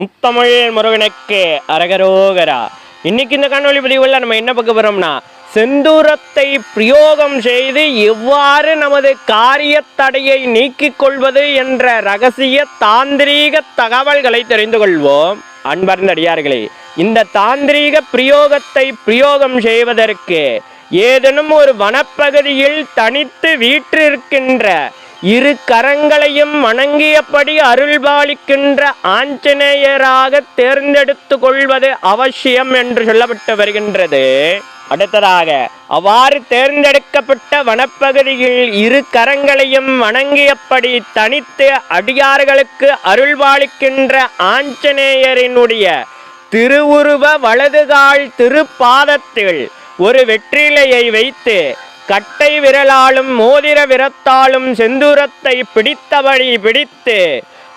முத்தமிழ் முருகனுக்கு அரகரோகரா. இன்னைக்கு இந்த காணொளி பதிவுல நம்ம என்ன பார்க்க போறோம்னா செந்தூரத்தை பிரயோகம் செய்து எவ்வாறு நமது காரிய தடையை நீக்கிக் கொள்வது என்ற ரகசிய தாந்திரீக தகவல்களை தெரிந்து கொள்வோம். அன்பர்ந்த அடியார்களே இந்த தாந்திரீக பிரயோகத்தை பிரயோகம் செய்வதற்கு ஏதேனும் ஒரு வனப்பகுதியில் தனித்து வீற்றிருக்கின்ற இரு கரங்களையும் வணங்கியபடி அருள்பாலிக்கின்ற ஆஞ்சநேயராக தேர்ந்தெடுத்து கொள்வது அவசியம் என்று சொல்லப்பட்டு வருகின்றது. அடுத்ததாக அவ்வாறு தேர்ந்தெடுக்கப்பட்ட வனப்பகுதியில் இரு கரங்களையும் வணங்கியபடி தனித்து அடியார்களுக்கு அருள்பாலிக்கின்ற ஆஞ்சநேயரினுடைய திருவுருவ வலதுகால் திருப்பாதத்தில் ஒரு வெற்றிலையை வைத்து கட்டை விரலாலும் மோதிர விரத்தாலும் செந்தூரத்தை பிடித்தபடி பிடித்து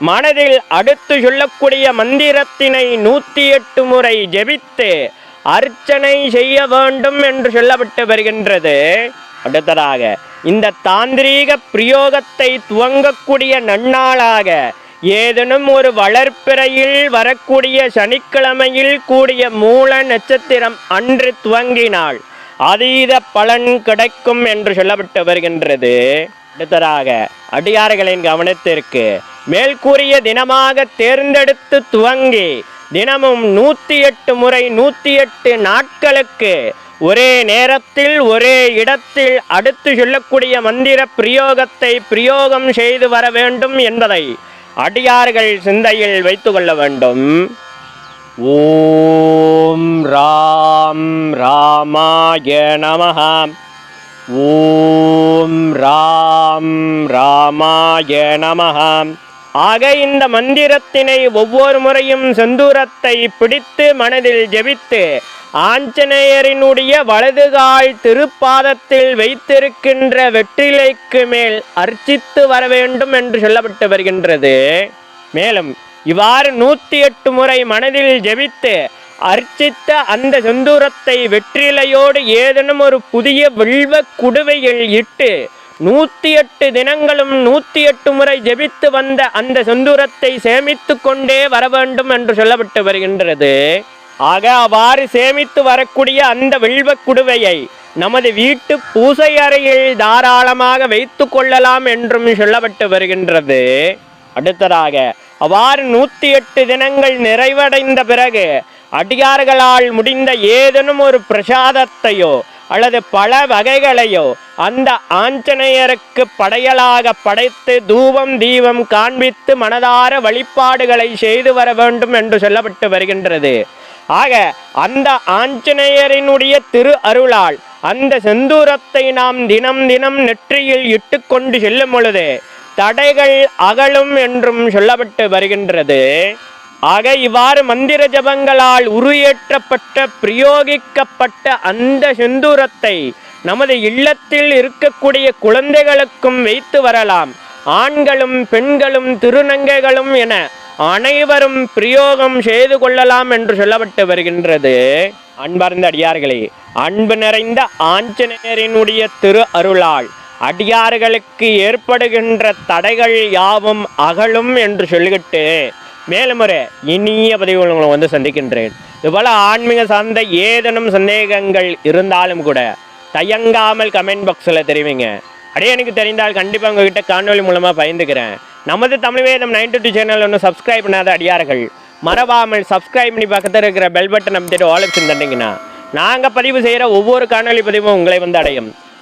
மனதில் அடுத்து சொல்லக்கூடிய மந்திரத்தினை நூற்றி எட்டு முறை ஜெபித்து அர்ச்சனை செய்ய வேண்டும் என்று சொல்லப்பட்டு வருகின்றது. அடுத்ததாக இந்த தாந்திரீக பிரயோகத்தை துவங்கக்கூடிய நன்னாளாக ஏதேனும் ஒரு வளர்ப்பிறையில் வரக்கூடிய சனிக்கிழமையில் கூடிய மூல நட்சத்திரம் அன்று துவங்கினாள். அதீத பலன் கிடைக்கும் என்று சொல்லப்பட்டு வருகின்றது. அடுத்ததாக அடியார்களின் கவனத்திற்கு மேல்கூறிய தினமாக தேர்ந்தெடுத்து துவங்கி தினமும் நூற்றி எட்டு முறை நூற்றி எட்டு நாட்களுக்கு ஒரே நேரத்தில் ஒரே இடத்தில் அடுத்து சொல்லக்கூடிய மந்திர பிரயோகத்தை பிரயோகம் செய்து வர வேண்டும் என்பதை அடியார்கள் சிந்தையில் வைத்துக்கொள்ள வேண்டும். ஓம் ராம் ராமாய நம ஓம் ராம் ராமாய நம ஆக இந்த மந்திரத்தினை ஒவ்வொரு முறையும் செந்தூரத்தை பிடித்து மனதில் ஜெபித்து ஆஞ்சநேயரினுடைய வலதுகால் திருப்பாதத்தில் வைத்திருக்கின்ற வெற்றிலைக்கு மேல் அர்ச்சித்து வர வேண்டும் என்று சொல்லப்பட்டு வருகின்றது. மேலும் இவ்வாறு நூற்றி எட்டு முறை மனதில் ஜெபித்து அர்ச்சித்த அந்த செந்தூரத்தை வெற்றிலையோடு ஏதேனும் ஒரு புதிய வில்வ குடுவையில் இட்டு நூற்றி எட்டு தினங்களும் நூற்றி எட்டு முறை ஜெபித்து வந்த அந்த செந்தூரத்தை சேமித்து கொண்டே வர வேண்டும் என்று சொல்லப்பட்டு வருகின்றது. ஆக அவ்வாறு சேமித்து வரக்கூடிய அந்த வில்வ குடுவையை நமது வீட்டு பூசை அறையில் தாராளமாக வைத்து கொள்ளலாம் என்றும் சொல்லப்பட்டு வருகின்றது. அடுத்ததாக அவ்வாறு நூற்றி எட்டு தினங்கள் நிறைவடைந்த பிறகு அடியார்களால் முடிந்த ஏதேனும் ஒரு பிரசாதத்தையோ அல்லது பல வகைகளையோ அந்த ஆஞ்சநேயருக்கு படையலாக படைத்து தூபம் தீபம் காண்பித்து மனதார வழிபாடுகளை செய்து வர வேண்டும் என்று சொல்லப்பட்டு வருகின்றது. ஆக அந்த ஆஞ்சநேயரினுடைய திரு அருளால் அந்த செந்தூரத்தை நாம் தினம் தினம் நெற்றியில் இட்டுக்கொண்டு செல்லும் பொழுது தடைகள் அகலும் என்றும் சொல்லப்பட்டு வருகின்றது. ஆக இவ்வாறு மந்திர ஜபங்களால் உருயேற்றப்பட்ட பிரயோகிக்கப்பட்ட அந்த செந்தூரத்தை நமது இல்லத்தில் இருக்கக்கூடிய குழந்தைகளுக்கும் வைத்து வரலாம். ஆண்களும் பெண்களும் திருநங்கைகளும் என அனைவரும் பிரயோகம் செய்து கொள்ளலாம் என்று சொல்லப்பட்டு வருகின்றது. அன்பார்ந்த அடியார்களே அன்பு நிறைந்த ஆஞ்சநேயரினுடைய திரு அருளால் அடியார்களுக்கு ஏற்படுகின்ற தடைகள் யாவும் அகலும் என்று சொல்லிக்கிட்டு மேலும் ஒரு இனிய பதிவுகள் உங்களை வந்து சந்திக்கின்றேன். இதுபோல் ஆன்மீக சார்ந்த ஏதேனும் சந்தேகங்கள் இருந்தாலும் கூட தயங்காமல் கமெண்ட் பாக்ஸில் தெரிவிங்க. அப்படியே எனக்கு தெரிந்தால் கண்டிப்பாக உங்ககிட்ட காணொலி மூலமாக பயந்துக்கிறேன். நமது Tamil Vedham ninety two channel ஒன்றும் சப்ஸ்கிரைப் பண்ணாத அடியார்கள் மறவாமல் சப்ஸ்கிரைப் பண்ணி பக்கத்தில் இருக்கிற பெல் பட்டன் அமைத்துட்டு ஆலோசனை தந்தீங்கன்னா நாங்கள் பதிவு செய்கிற ஒவ்வொரு காணொலி பதிவும் உங்களை வந்து அடையும்.